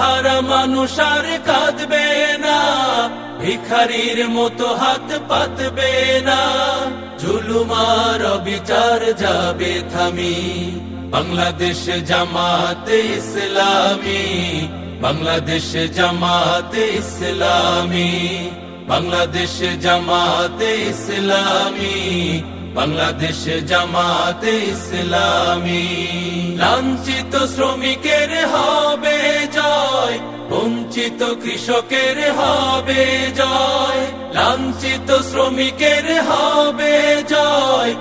হারা মানুষ আর কাঁদবে না, ভিখারির মতো হাত পাতবে না। জুলুমার বিচার যাবে থামি। বাংলাদেশ জামাতে ইসলামী, বাংলাদেশ জামাতে ইসলামী, বাংলাদেশ জামাতে ইসলামী, বাংলাদেশ জামাতে ইসলামী। লাঞ্ছিত শ্রমিকের হবে বঞ্চিত কৃষকের হবে জয় লাঞ্ছিত শ্রমিকের হবে জয়।